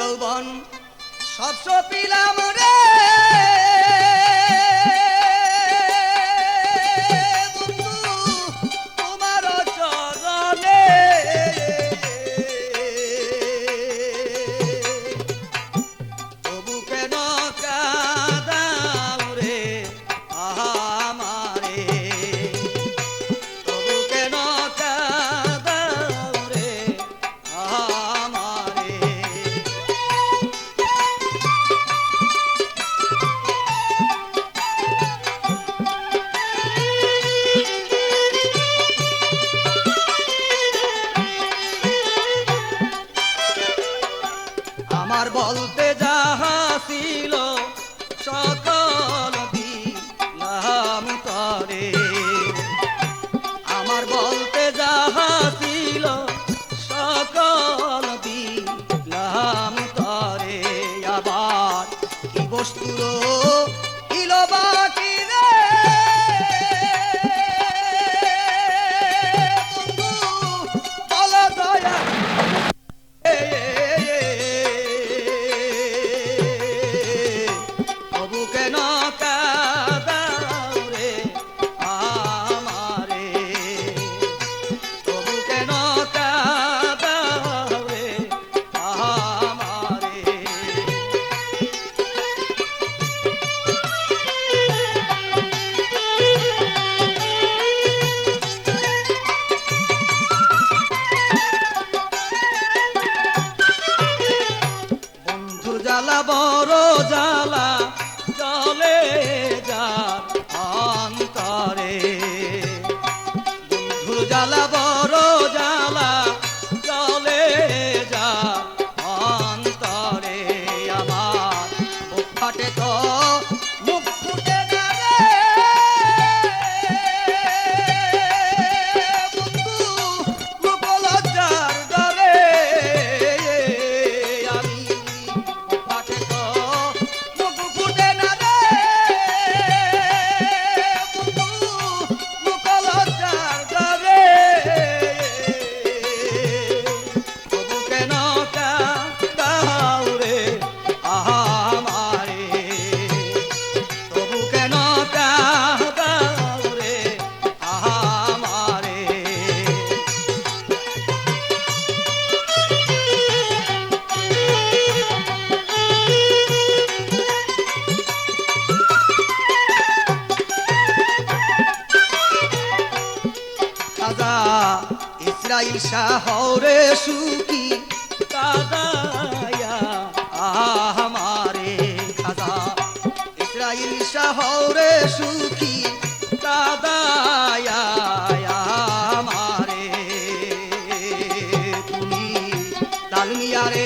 যৌবন সব সপিলাম রে। আমার বলতে যাহা ছিল, সকল দিলাম তরে। আমার বলতে যাহা ছিল, সকল দিলাম তরে। আবার কি বস্তুর যা অন্তরে। বন্ধু জ্বালা বড় চলে যা অন্তরে। আমার মুখ ফাটে তো মুখ ইসরাইল হরে সুখী কাদায়া আমারে খাদা ইসরাইল শাহরে সুখী কাদায়া আমারে তুমি লালমিয়ারে